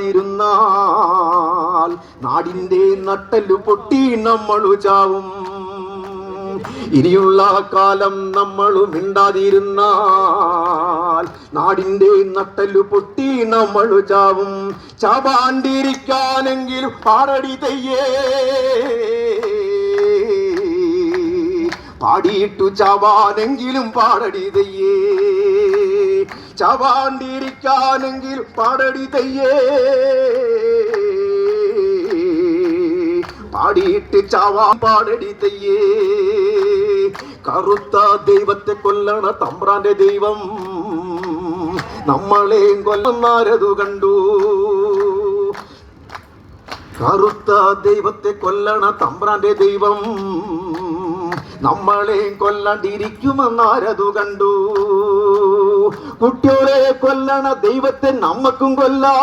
ഇരുന്നാൽ നാടിന്റെ നട്ടലു പൊട്ടി നമ്മളു ചാവും. ഇനിയുള്ള കാലം നമ്മളു മിണ്ടാതിരുന്നാൽ നാടിന്റെ നട്ടലു പൊട്ടി നമ്മളു ചാവും. ചാവാണ്ടിരിക്കാനെങ്കിലും പാടടി തയ്യേ. പാടിയിട്ടു ചാവാനെങ്കിലും പാടടി തെയ്യേ. ചാവാണ്ടിരിക്കാനെങ്കിലും പാടടി തയ്യേ. പാടിയിട്ട് ചാവാൻ പാടടി തയ്യേ. കറുത്ത ദൈവത്തെ കൊല്ലണ തമ്പ്രാന്റെ ദൈവം നമ്മളെയും കൊല്ലുന്നാരതു കണ്ടു. കറുത്ത ദൈവത്തെ കൊല്ലണ തമ്പ്രാന്റെ ദൈവം നമ്മളെയും കൊല്ലാണ്ടിരിക്കുമെന്നാരതു കണ്ടു. കുട്ടിയോളെ കൊല്ലണ ദൈവത്തെ നമ്മക്കും കൊല്ലാം